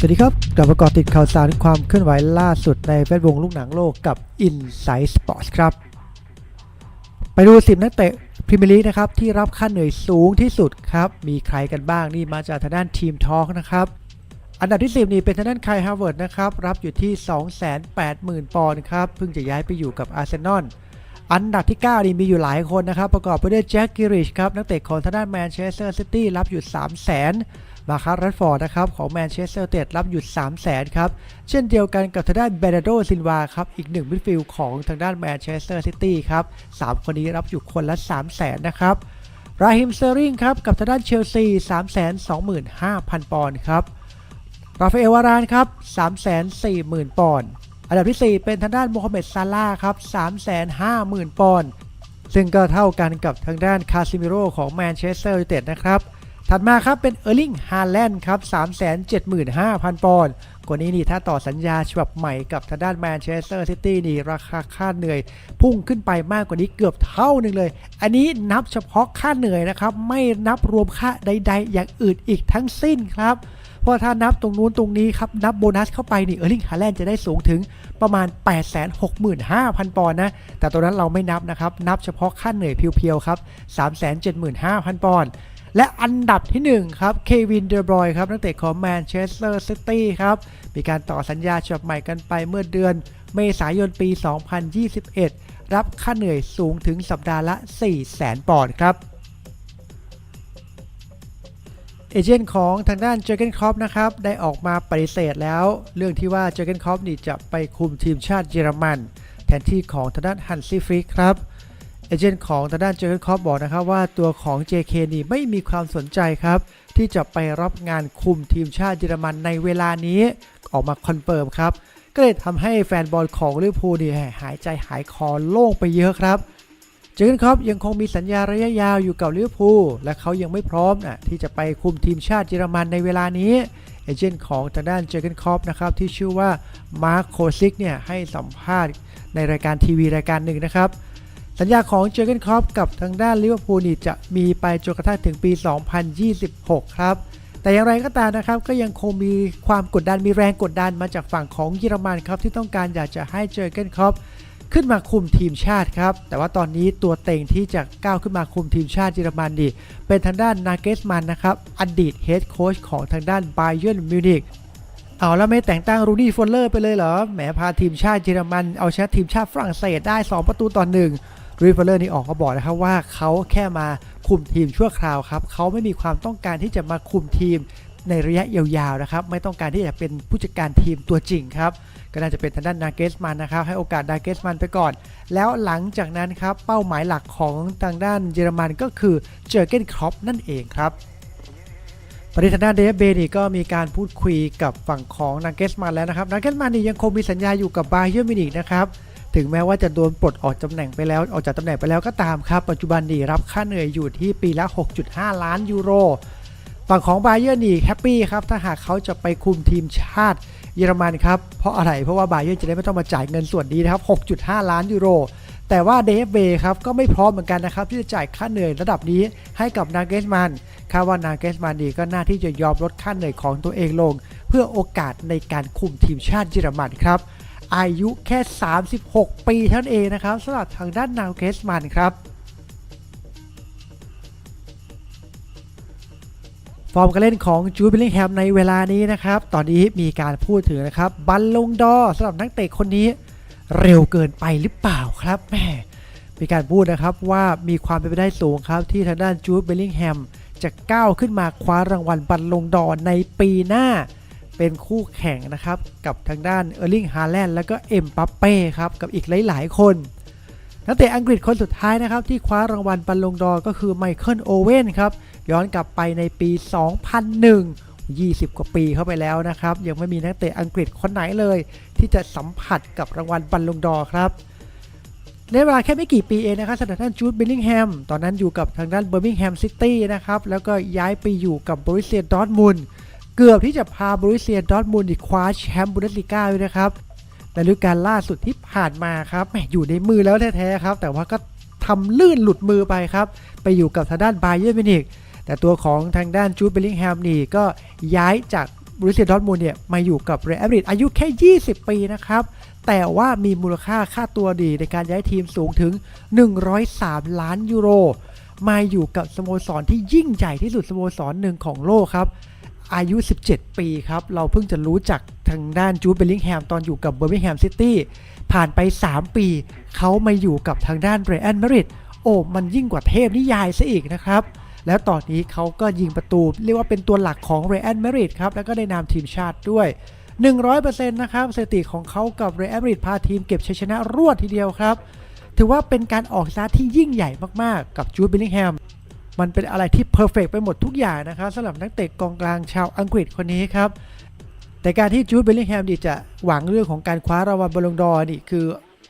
สวัสดีครับ กลับมาเกาะติดข่าวสารความเคลื่อนไหวล่าสุดในแวดวงลูกหนังโลกกับ Inside Sports ครับ ไปดู 10 นักเตะพรีเมียร์ลีกนะครับ ที่รับค่าเหนื่อยสูงที่สุดครับ มีใครกันบ้างนี่มาจากทางด้านทีมทอล์กนะครับ อันดับที่ 10 นี่เป็นทางด้านไคลฮาร์เวิร์ดนะครับ รับอยู่ที่ 280,000 ปอนด์ครับ เพิ่งจะย้ายไปอยู่กับอาร์เซนอลอันดับที่ 9 นี่มีอยู่หลายคนนะครับ ประกอบไปด้วยแจ็คกิริชครับนักเตะของทางด้านแมนเชสเตอร์ซิตี้รับอยู่ 3 0 0 0 0 0 มาคัสรัดฟอร์ดนะครับของแมนเชสเตอร์เตดรับอยู่3 0 0 0 0 0ครับ เช่นเดียวกันกับทางด้านเบรนโดซินวาครับ อีกหนึ่งมิดฟิลด์ของทางด้านแมนเชสเตอร์ซิตี้ครับ3คนนี้รับอยู่คนละ 3 0 0 0 0 0นะครับราฮิมเซอริงครับกับทางด้านเชลซี3 2 5 0 0 0 ปอนด์ครับราฟาเอลวารานครับ340,000 ปอนด์อันดับที่ 4 เป็นทางด้านโมฮัมเหม็ดซาลาครับ350,000 ปอนด์ซึ่งก็เท่ากันกับทางด้านคาซิมิโร่ของแมนเชสเตอร์ยูไนเต็ดนะครับ ถัดมาครับเป็นเออร์ลิงฮาแลนด์ครับ375,000 ปอนด์กว่านี้นี่ถ้าต่อสัญญาฉบับใหม่กับทางด้านแมนเชสเตอร์ซิตี้นี่ราคาค่าเหนื่อย พุ่งขึ้นไปมากกว่านี้เกือบเท่าหนึ่งเลย อันนี้นับเฉพาะค่าเหนื่อยนะครับ ไม่นับรวมค่าใด ๆ อย่างอื่นอีกทั้งสิ้นครับเพราะถ้านับตรงนู้นตรงนี้ครับนับโบนัสเข้าไปนี่เออร์ลิงฮาแลนด์จะได้สูงถึงประมาณ 865,000 ปอนด์นะ แต่ตัวนั้นเราไม่นับนะครับ นับเฉพาะค่าเหนื่อยเพียวๆครับ 375,000 ปอนด์ และอันดับที่ 1 ครับ เควิน เดอร์บรอยครับนักเตะของแมนเชสเตอร์ซิตี้ครับ มีการต่อสัญญาฉบับใหม่กันไปเมื่อเดือนเมษายนปี 2021 รับค่าเหนื่อยสูงถึงสัปดาห์ละ 400,000 ปอนด์ครับ เอเจนต์ของทางด้านเจอร์เกนครอปนะครับ ได้ออกมาปฏิเสธแล้ว เรื่องที่ว่าเจอร์เกนครอปนี่จะไปคุมทีมชาติเยอรมัน แทนที่ของทางด้านฮันซี่ฟริกครับ เอเจนต์ของทางด้านเจอร์เกนคอปบอกนะครับว่าตัวของ JK นี่ไม่มีความสนใจครับ ที่จะไปรับงานคุมทีมชาติเยอรมันในเวลานี้ออกมาคอนเฟิร์มครับ ก็เลยทำให้แฟนบอลของลิเวอร์พูลนี่หายใจหายคอโล่งไปเยอะครับเจอร์นครอปยังคงมีสัญญาระยะยาวอยู่กับลิเวอร์พูลและเขายังไม่พร้อมนะที่จะไปคุมทีมชาติเยอรมันในเวลานี้ เอเจนต์ของทางด้านเจอร์นครอปนะครับที่ชื่อว่ามาร์คโคซิกเนี่ยให้สัมภาษณ์ในรายการทีวีรายการหนึ่งนะครับ สัญญาของเจอร์เกนครอปกับทางด้านลิเวอร์พูลนี่จะมีไปจนกระทั่งถึงปี 2026 ครับ แต่อย่างไรก็ตามนะครับ ก็ยังคงมีความกดดันมีแรงกดดันมาจากฝั่งของเยอรมันครับที่ต้องการอยากจะให้เจอร์เกนครอปขึ้นมาคุมทีมชาติครับ แต่ว่าตอนนี้ตัวเต็งที่จะก้าวขึ้นมาคุมทีมชาติเยอรมันนี่เป็นทางด้านนาเกสมันนะครับ อดีตเฮดโค้ชของทางด้านไบเย r n นมิวนิกเอาแล้วไม่แต่งตั้งรูดี้ฟอลเลอร์ไปเลยเหรอ แหมพาทีมชาติเยอรมันเอาชนะทีมชาติฝรั่งเศสได้ 2 ประตูต่อหนึ่ง รูดี้ฟลเลอร์นี่ออกมาบอกนะครับว่าเขาแค่มาคุมทีมชั่วคราวครับเขาไม่มีความต้องการที่จะมาคุมทีมในระยะยาวๆนะครับไม่ต้องการที่จะเป็นผู้จัดการทีมตัวจริงครับก็น่าจะเป็นทางด้านนาเกสมันนะครับให้โอกาสนาเกสมันไปก่อน แล้วหลังจากนั้นครับเป้าหมายหลักของทางด้านเยอรมันก็คือเจอเกนครอปนั่นเองครับตอนนี้ทางด้านเดฟเบนี่ก็มีการพูดคุยกับฝั่งของนาเกสมันแล้วนะครับนาเกสมันนี่ยังคงมีสัญญาอยู่กับบาเยอร์มินิกนะครับ ถึงแม้ว่าจะโดนปลดออกตำแหน่งไปแล้วออกจากตำแหน่งไปแล้วก็ตามครับ ปัจจุบันนี่รับค่าเหนื่อยอยู่ที่ปีละ 6.5 ล้านยูโรฝั่งของบาเยอร์นี่แฮปปี้ครับ ถ้าหากเขาจะไปคุมทีมชาติเยอรมันครับ เพราะอะไร เพราะว่าบาเยอร์จะได้ไม่ต้องมาจ่ายเงินส่วนนี้นะครับ 6.5 ล้านยูโร แต่ว่าเดฟเบครับก็ไม่พร้อมเหมือนกันนะครับ ที่จะจ่ายค่าเหนื่อยระดับนี้ให้กับนาเกสมันคาดว่านาเกสมันนี่ก็น่าที่จะยอมลดค่าเหนื่อยของตัวเองลง เพื่อโอกาสในการคุมทีมชาติเยอรมันครับ อายุแค่ 36 ปีเท่านั้นเองนะครับสำหรับทางด้านนาวเกสมันครับฟอร์มการเล่นของจูดเบลลิงแฮมในเวลานี้นะครับ ตอนนี้มีการพูดถึงนะครับ บัลลงดอสำหรับนักเตะคนนี้เร็วเกินไปหรือเปล่าครับแม่มีการพูดนะครับว่ามีความเป็นไปได้สูงครับ ที่ทางด้านจูดเบลลิงแฮมจะก้าวขึ้นมาคว้ารางวัลบัลลงดอในปีหน้า เป็นคู่แข่งนะครับกับทางด้านเออร์ลิงฮาแลนด์แล้วก็เอ็มปัปเป้ครับกับอีกหลาย ๆ คนนักเตะอังกฤษคนสุดท้ายนะครับที่คว้ารางวัลบัลลงดอร์ก็คือไมเคิลโอเว่นครับย้อนกลับไปในปี 2001 20 กว่าปีเข้าไปแล้วนะครับ ยังไม่มีนักเตะอังกฤษคนไหนเลย ที่จะสัมผัสกับรางวัลบัลลงดอร์ครับในเวลาแค่ไม่กี่ปีเองนะครับสำหรับท่านจูดเบลลิงแฮมตอนนั้นอยู่กับทางด้านเบอร์มิงแฮมซิตี้นะครับแล้วก็ย้ายไปอยู่กับบริเซียดอร์ทมุนด์ เกือบที่จะพาบริเซียดอทมุนด์คว้าแชมป์บุนเดสลีกาด้วยนะครับในฤดูกาลล่าสุดที่ผ่านมาครับแหมอยู่ในมือแล้วแท้ๆครับ แต่ว่าก็ทำลื่นหลุดมือไปครับ ไปอยู่กับทางด้านไบเยอร์มิวนิกแต่ตัวของทางด้านจูดเบลลิงแฮมนี่ก็ย้ายจากบรูเซียดอทมูลเนี่ยมาอยู่กับเรอัลมาดริดอายุแค่ 20 ปีนะครับ แต่ว่ามีมูลค่าค่าตัวดีในการย้ายทีมสูงถึง 103 ล้านยูโร มาอยู่กับสโมสรที่ยิ่งใหญ่ที่สุดสโมสรหนึ่งของโลกครับ อายุ 17 ปีครับ เราเพิ่งจะรู้จักทางด้านจูดเบลลิงแฮมตอนอยู่กับเบอร์มิงแฮมซิตี้ผ่านไป 3 ปี เขามาอยู่กับทางด้านเรอัลมาริดโอ้มันยิ่งกว่าเทพนิยายซะอีกนะครับ แล้วตอนนี้เขาก็ยิงประตู เรียกว่าเป็นตัวหลักของเรอัลมาริดครับ แล้วก็ในนามทีมชาติด้วย 100%นะครับสถิติของเขากับเรอัลมาริดพาทีมเก็บชัยชนะรวดทีเดียวครับ ถือว่าเป็นการออกสตาทที่ยิ่งใหญ่มากๆ กับจูดเบลลิงแฮม มันเป็นอะไรที่เพอร์เฟกไปหมดทุกอย่างนะครับสำหรับนักเตะกองกลางชาวอังกฤษคนนี้ครับ แต่การที่จูดเบลลิงแฮมดีจะหวังเรื่องของการคว้ารางวัลบอลลงดอร์นี่คือ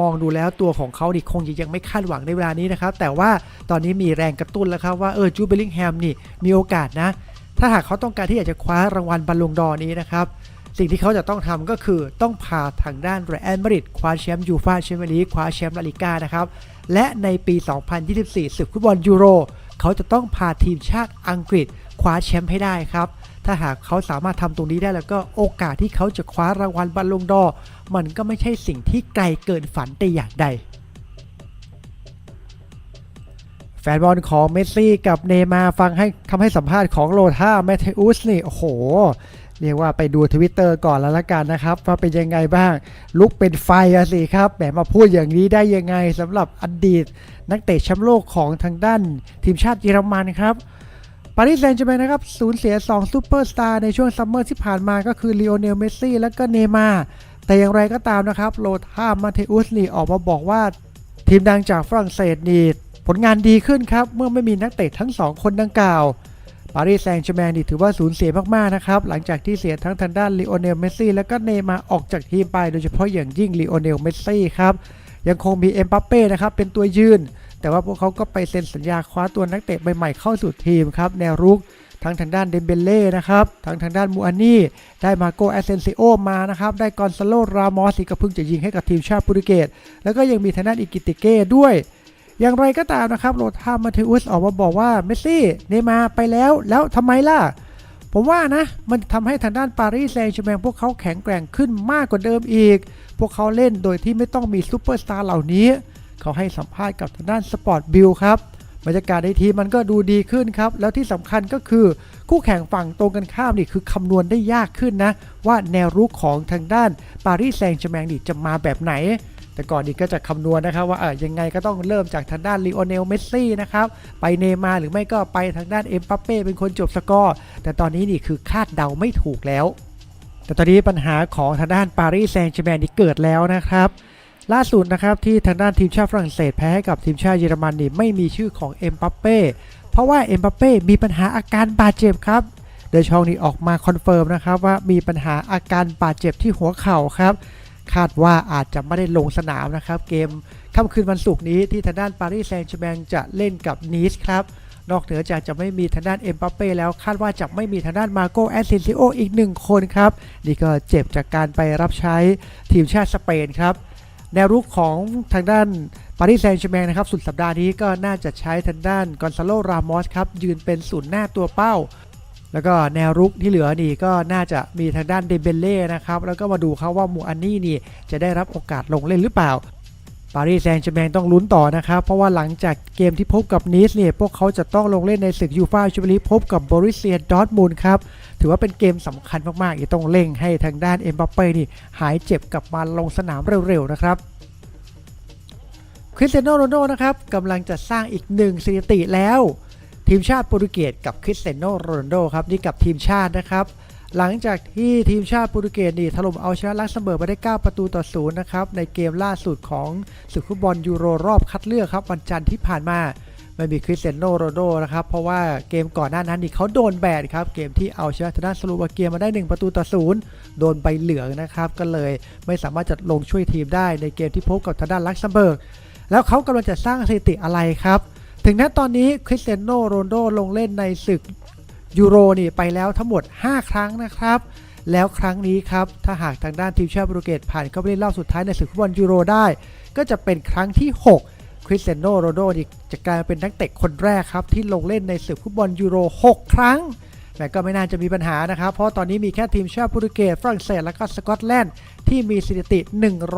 มองดูแล้วตัวของเขาดิคงยังไม่คาดหวังในเวลานี้นะครับ แต่ว่าตอนนี้มีแรงกระตุ้นแล้วครับว่าเออจูดเบลลิงแฮมนี่มีโอกาสนะ ถ้าหากเขาต้องการที่อยากจะคว้ารางวัลบอลลงดอร์นี้นะครับ สิ่งที่เขาจะต้องทำก็คือต้องพาทางด้านเรอัลมาดริดคว้าแชมป์ยูฟ่าแชมเปี้ยนลีกคว้าแชมป์ลาลิก้านะครับ และในปี 2024ศึกฟุตบอลยูโร เขาจะต้องพาทีมชาติอังกฤษคว้าแชมป์ให้ได้ครับ ถ้าหากเขาสามารถทำตรงนี้ได้แล้วก็โอกาสที่เขาจะคว้ารางวัลบอลลงดอ มันก็ไม่ใช่สิ่งที่ไกลเกินฝันแต่อย่างใดแฟนบอลของเมสซี่กับเนมาฟังให้คำให้สัมภาษณ์ของโลธาแมทเทอุสนี่ โอ้โห เรียกว่าไปดูทวิตเตอร์ก่อนแล้วละกันนะครับว่าเป็นยังไงบ้าง ลุกเป็นไฟอะสิครับแหมมาพูดอย่างนี้ได้ยังไงสำหรับอดีต นักเตะแชมป์โลกของทางด้านทีมชาติเยอรมันครับปารีสแซงต์แชร์แมงนะครับสูญเสีย2ซูเปอร์สตาร์ในช่วงซัมเมอร์ที่ผ่านมาก็คือลีโอเนลเมสซี่และก็เนมาแต่อย่างไรก็ตามนะครับโลธามาเทอุสนี่ออกมาบอกว่า ทีมดังจากฝรั่งเศสนี่ผลงานดีขึ้นครับ เมื่อไม่มีนักเตะทั้ง2คนดังกล่าว ปารีสแซงต์แชร์แมงนี่ถือว่าสูญเสียมาก ๆ นะครับ หลังจากที่เสียทั้งทางด้านลีโอเนลเมสซี่และก็เนย์มาออกจากทีมไปโดยเฉพาะอย่างยิ่งลีโอเนลเมสซี่ครับ ยังคงมีเอ็มบัปเป้นะครับ เป็นตัวยืน แต่ว่าพวกเขาก็ไปเซ็นสัญญาคว้าตัวนักเตะใหม่ๆเข้าสู่ทีมครับแนวรุกทั้งทางด้านเดมเบเล่นะครับทั้งทางด้านมูอานี่ ได้มาโกแอสเซนซิโอมานะครับ ได้กอนซาโลรามอสที่ก็เพิ่งจะยิงให้กับทีมชาติโปรตุเกส แล้วก็ยังมีทางด้านอิกิติเก้ด้วย อย่างไรก็ตามนะครับโรธามาเทอุสออกมาบอกว่าเมสซี่เนย์มาไปแล้วแล้วทำไมล่ะ ผมว่านะ มันทำให้ทางด้านปารีสแซงต์แชร์แมงพวกเขาแข็งแกร่งขึ้นมากกว่าเดิมอีก พวกเขาเล่นโดยที่ไม่ต้องมีซูเปอร์สตาร์เหล่านี้ เขาให้สัมภาษณ์กับทางด้านสปอร์ตบิลครับบรรยากาศในทีมมันก็ดูดีขึ้นครับ แล้วที่สำคัญก็คือคู่แข่งฝั่งตรงกันข้ามนี่คือคำนวณได้ยากขึ้นนะ ว่าแนวรุกของทางด้านปารีสแซงต์แชร์แมงนี่จะมาแบบไหน แต่ก่อนนี้ก็จะคำนวณนะครับว่าเออยังไงก็ต้องเริ่มจากทางด้านลีโอเนลเมสซี่นะครับไปเนมาหรือไม่ก็ไปทางด้านเอ็มบัปเป้เป็นคนจบสกอร์ แต่ตอนนี้นี่คือคาดเดาไม่ถูกแล้ว แต่ตอนนี้ปัญหาของทางด้านปารีสแซงต์แชร์แมงนี่เกิดแล้วนะครับล่าสุดนะครับที่ทางด้านทีมชาติฝรั่งเศสแพ้ให้กับทีมชาติเยอรมันนี่ไม่มีชื่อของเอ็มบัปเป้เพราะว่าเอ็มบัปเป้มีปัญหาอาการบาดเจ็บครับเดชองนี่ออกมาคอนเฟิร์มนะครับว่ามีปัญหาอาการบาดเจ็บที่หัวเข่าครับ คาดว่าอาจจะไม่ได้ลงสนามนะครับ เกมค่ำคืนวันศุกร์นี้ที่ทางด้านปารีสแซงต์แชร์งจะเล่นกับนีสครับ นอกเหนือจากจะไม่มีทางด้านเอ็มบัปเป้แล้วคาดว่าจะไม่มีทางด้านมาโกแอสเซนซิโออีกหนึ่งคนครับ นี่ก็เจ็บจากการไปรับใช้ทีมชาติสเปนครับ แนวรุกของทางด้านปารีสแซงต์แชร์งนะครับสุดสัปดาห์นี้ก็น่าจะใช้ทางด้านกอนซาโลรามอสครับยืนเป็นศูนย์หน้าตัวเป้า แล้วก็แนวรุกที่เหลือนี่ก็น่าจะมีทางด้านเดเบเล่นะครับ แล้วก็มาดูเขาว่ามูอันนี่นี่จะได้รับโอกาสลงเล่นหรือเปล่า ปารีสแซงต์แชร์แมงต้องลุ้นต่อนะครับ เพราะว่าหลังจากเกมที่พบกับนีสเนี่ยพวกเขาจะต้องลงเล่นในศึกยูฟ่าแชมเปี้ยนลีกพบกับบริเซียดอร์ทมุนด์ครับ ถือว่าเป็นเกมสำคัญมากๆที่ต้องเร่งให้ทางด้านเอ็มบัปเป้นี่หายเจ็บกลับมาลงสนามเร็วๆนะครับคริสเตียโนโรนัลโดนะครับกำลังจะสร้างอีกหนึ่งสถิติแล้ว ทีมชาติโปรตุเกสกับคริสเตียโนโรนัลโดครับนี่กับทีมชาตินะครับ หลังจากที่ทีมชาติโปรตุเกสนี่ถล่มเอาชนะลักเซมเบิร์กไปได้ 9 ประตูต่อศูนย์นะครับในเกมล่าสุดของศึกฟุตบอลยูโรรอบคัดเลือกครับวันจันทร์ที่ผ่านมาไม่มีคริสเตียโนโรนัลโดนะครับเพราะว่าเกมก่อนหน้านั้นนี่เขาโดนแบนครับเกมที่เอาชนะทางด้านสโลวาเกียมาได้ 1 ประตูต่อศูนย์โดนใบเหลืองนะครับก็เลยไม่สามารถจะลงช่วยทีมได้ในเกมที่พบกับทางด้านลักเซมเบิร์กแล้วเขากำลังจะสร้างสถิติอะไรครับ ถึงณตอนนี้คริสเตียโนโรนโดลงเล่นในศึกยูโรนี่ไปแล้วทั้งหมด 5 ครั้งนะครับ แล้วครั้งนี้ครับ ถ้าหากทางด้านทีมชาติโปรตุเกสผ่านเข้าไปเล่นรอบสุดท้ายในศึกฟุตบอลยูโรได้ ก็จะเป็นครั้งที่ 6 คริสเตียโนโรนโดนี่จะกลายเป็นนักเตะคนแรกครับ ที่ลงเล่นในศึกฟุตบอลยูโร 6 ครั้งแต่ก็ไม่น่าจะมีปัญหานะครับ เพราะตอนนี้มีแค่ทีมชาติโปรตุเกสฝรั่งเศสและก็สกอตแลนด์ที่มีสถิติ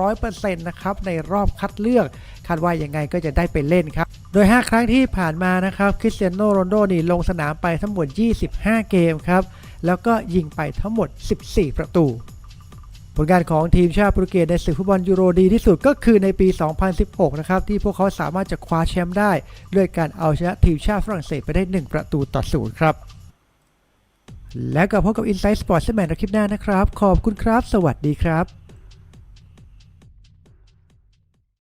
100%นะครับในรอบคัดเลือกาดว่ายังไงก็จะได้ไปเล่นครับ โดย 5 ครั้งที่ผ่านมานะครับคริสเตียโนโรนโดนี่ลงสนามไปทั้งหมด 25 เกมครับ แล้วก็ยิงไปทั้งหมด 14 ประตู ผลงานของทีมชาติโปรตุเกสในศึกฟุตบอลยูโรดีที่สุดก็คือในปี 2016 นะครับ ที่พวกเขาสามารถจะคว้าแชมป์ได้ ด้วยการเอาชนะทีมชาติฝรั่งเศสไปได้ 1 ประตูต่อศูนย์ครับ แล้วก็พบกับ Inside Sports แมนในคลิปหน้านะครับ ขอบคุณครับ สวัสดีครับ